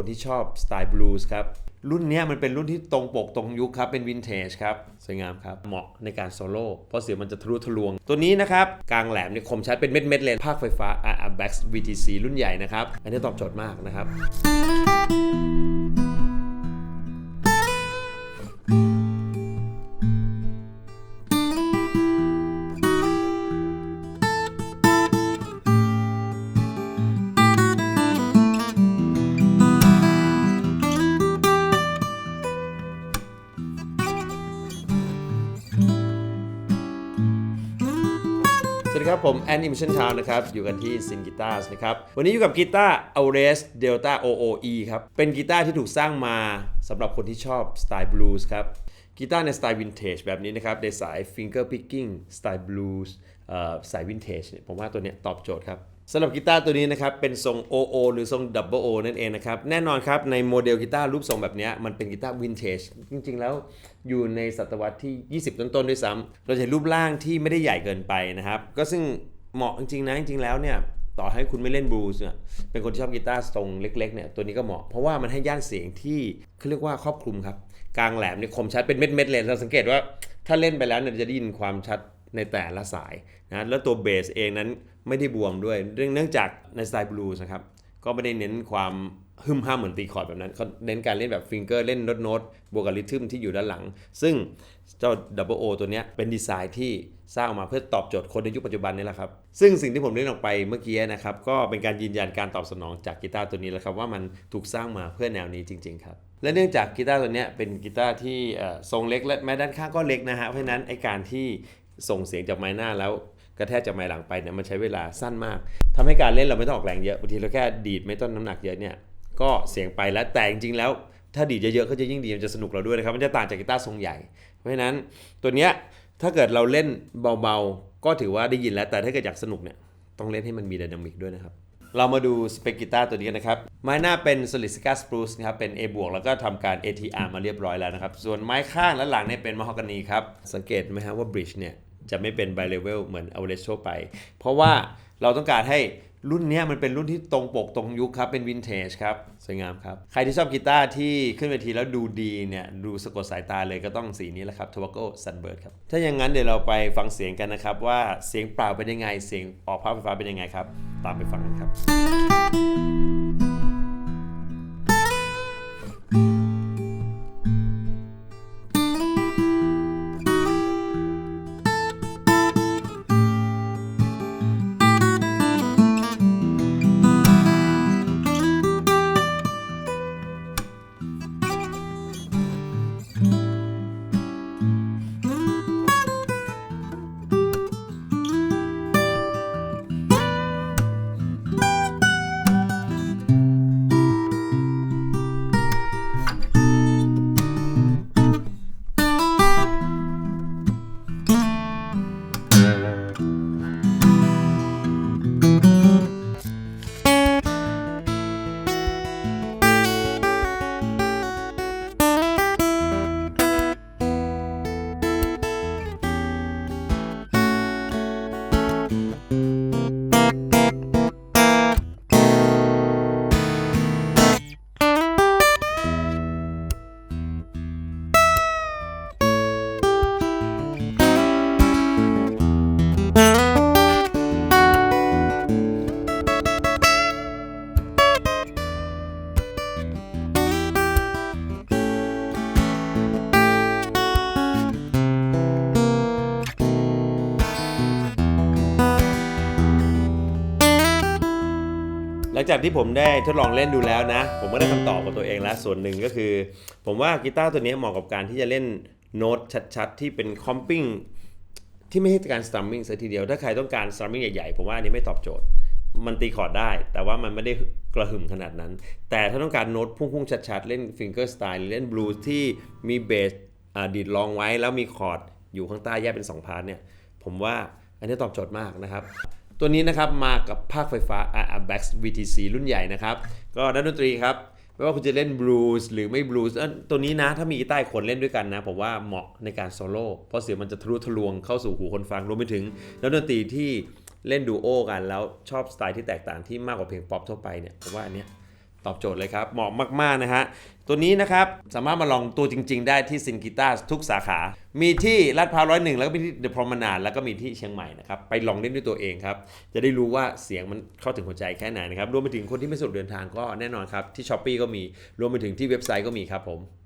คนที่ชอบสไตล์บลูส์ครับ รุ่นนี้มันเป็นรุ่นที่ตรงปกตรงยุคครับ เป็นวินเทจครับ สวยงามครับ เหมาะในการโซโล่เพราะเสียงมันจะทะลุทะลวง ตัวนี้นะครับ กลางแหลมเนี่ยคมชัดเป็นเม็ดเม็ดเลยภาคไฟฟ้าอ่า Bax VTC รุ่นใหญ่นะครับ อันนี้ตอบโจทย์มากนะครับ ครับผมแอนิเมชันทาวนะครับ อยู่กันที่ซินกีตาร์นะครับ วันนี้อยู่กับกีตาร์ a u r e s Delta OOE ครับ เป็นกีตาร์ที่ถูกสร้างมาสำหรับคนที่ชอบสไตล์บลูส์ครับกีตาร์ในสไตล์วินเทจแบบนี้นะครับในสาย finger picking สไตล์บลูส์สายวินเทจผมว่าตัวเนี้ยตอบโจทย์ครับ สำหรับกีตาร์ตัวนี้นะครับเป็นทรง OO หรือทรง Double O นั่นเองนะครับแน่นอนครับในโมเดลกีตาร์รูปทรงแบบนี้มันเป็นกีตาร์วินเทจจริงๆแล้วอยู่ในศตวรรษที่ 20 ต้นๆด้วยซ้ำเราจะเห็นรูปร่างที่ไม่ได้ใหญ่เกินไปนะครับก็ซึ่งเหมาะจริงๆนะจริงๆแล้วเนี่ยต่อให้คุณไม่เล่นบลูส์เนี่ยเป็นคนที่ชอบกีตาร์ทรงเล็กๆเนี่ยตัวนี้ก็เหมาะเพราะว่ามันให้ย่านเสียงที่เขาเรียกว่าครอบคลุมครับกลางแหลมเนี่ยคมชัดเป็นเม็ดๆเลยเราสังเกตว่าถ้าเล่นไปแล้วเนี่ยจะได้ยินความชัด ในแต่ละสายนะแล้วตัวเบสเองนั้นไม่ได้บวมด้วย เนื่องจากในสไตล์บลูส์นะครับก็ไม่ได้เน้นความฮึมห้ามเหมือนตีคอร์ดแบบนั้นเขาเน้นการเล่นแบบฟิงเกอร์เล่นโน้ตโน้ตบวกกับริทึมที่อยู่ด้านหลัง ซึ่งเจ้า Double O ตัวนี้เป็นดีไซน์ที่สร้างออกมาเพื่อตอบโจทย์คนในยุคปัจจุบันนี่แหละครับ ซึ่งสิ่งที่ผมเล่นออกไปเมื่อกี้นะครับ ก็เป็นการยืนยันการตอบสนองจากกีตาร์ตัวนี้แล้วครับว่ามันถูกสร้างมาเพื่อแนวนี้จริง ๆ ครับ และเนื่องจากกีตาร์ตัวนี้เป็นกีตาร์ที่ทรงเล็กและแม้ด้านข้างก็เล็กนะฮะเพราะฉะนั้นไอการที่ ส่งเสียงจากไม้หน้าแล้วกระแทกจากไม้หลังไปเนี่ยมันใช้เวลาสั้นมากทำให้การเล่นเราไม่ต้องออกแรงเยอะบางทีเราแค่ดีดไม่ต้นน้ำหนักเยอะเนี่ยก็เสียงไปแล้วแต่จริงๆแล้ว ถ้าดีดเยอะๆก็จะยิ่งดีมันจะสนุกเราด้วยนะครับมันจะต่างจากกีตาร์ทรงใหญ่ เพราะฉะนั้นตัวเนี้ยถ้าเกิดเราเล่นเบาๆ ก็ถือว่าได้ยินแล้ว แต่ถ้าเกิดอยากสนุกเนี่ยต้องเล่นให้มันมีไดนามิกด้วยนะครับ เรามาดูสเปกกีตาร์ตัวนี้กันนะครับ ไม้หน้าเป็น s o l i d s i c a Spruce นะครับ เป็น A บวกแล้วก็ทำการ ATR มาเรียบร้อยแล้วนะครับ ส่วนไม้ข้างและหลังเนี่ยเป็นมฮอกกานีครับ สังเกตไหมฮะว่า bridge เนี่ย จะไม่เป็น bi level เหมือน a v e r a g e ทั่วไป เพราะว่าเราต้องการให้รุ่นนี้มันเป็นรุ่นที่ตรงปกตรงยุคครับ เป็นวินเทจครับ สวยงามครับ ใครที่ชอบกีตาร์ที่ขึ้นเวทีแล้วดูดีเนี่ย ดูสะกดสายตาเลยก็ต้องสีนี้แหละครับ Tobacco Sunbird ครับ ถ้าอย่างนั้นเดี๋ยวเราไปฟังเสียงกันนะครับ ว่าเสียงเปล่าเป็นยังไง เสียงออกภาพไฟฟ้าเป็นยังไงครับ ตามไปฟังกันครับ ลังจากที่ผมได้ทดลองเล่นดูแล้วนะ ผมก็ได้คำตอบกับตัวเองแล้ว ส่วนหนึ่งก็คือ ผมว่ากีตาร์ตัวนี้เหมาะกับการที่จะเล่นโน้ตชัดๆ ที่เป็นคอมปิ้งที่ไม่ใช่การสตรัมมิ่งซะทีเดียว ถ้าใครต้องการสตรัมมิ่งใหญ่ๆ ผมว่าอันนี้ไม่ตอบโจทย์ มันตีคอร์ดได้ แต่ว่ามันไม่ได้กระหึ่มขนาดนั้น แต่ถ้าต้องการโน้ตพุ่งๆ ชัดๆ เล่นฟิงเกอร์สไตล์เล่นบลูส์ที่มีเบสดีดรองไว้แล้วมีคอร์ดอยู่ข้างใต้แยกเป็น 2 พาร์ทเนี่ย ผมว่าอันนี้ตอบโจทย์มากนะครับ ตัวนี้นะครับมากับภาคไฟฟ้า a b a x VTC รุ่นใหญ่นะครับ ก็ด้านดนตรีครับไม่ว่าคุณจะเล่นบลูส์หรือไม่บลูส์ตัวนี้นะ ถ้ามีกีตาร์คนเล่นด้วยกันนะ ผมว่าเหมาะในการโซโล่เพราะเสียงมันจะทะลุทะลวงเข้าสู่หูคนฟังรวมไปถึง แล้วดนตรีที่เล่นดูโอกันแล้วชอบสไตล์ที่แตกต่างที่มากกว่าเพลงป๊อปทั่วไปเนี่ยผมว่าอันเนี้ย ตอบโจทย์เลยครับ เหมาะมาก ๆ นะฮะ ตัวนี้นะครับ สามารถมาลองตัวจริง ๆ ได้ที่ซินกิต้าทุกสาขา มีที่ลาดพร้าวร้อยหนึ่งแล้วก็มีที่เดอะพรอมนานแล้วก็มีที่เชียงใหม่นะครับ ไปลองเล่นด้วยตัวเองครับ จะได้รู้ว่าเสียงมันเข้าถึงหัวใจแค่ไหนนะครับ รวมไปถึงคนที่ไม่สะดวกเดินทางก็แน่นอนครับ ที่ช้อปปีก็มี รวมไปถึงที่เว็บไซต์ก็มีครับผม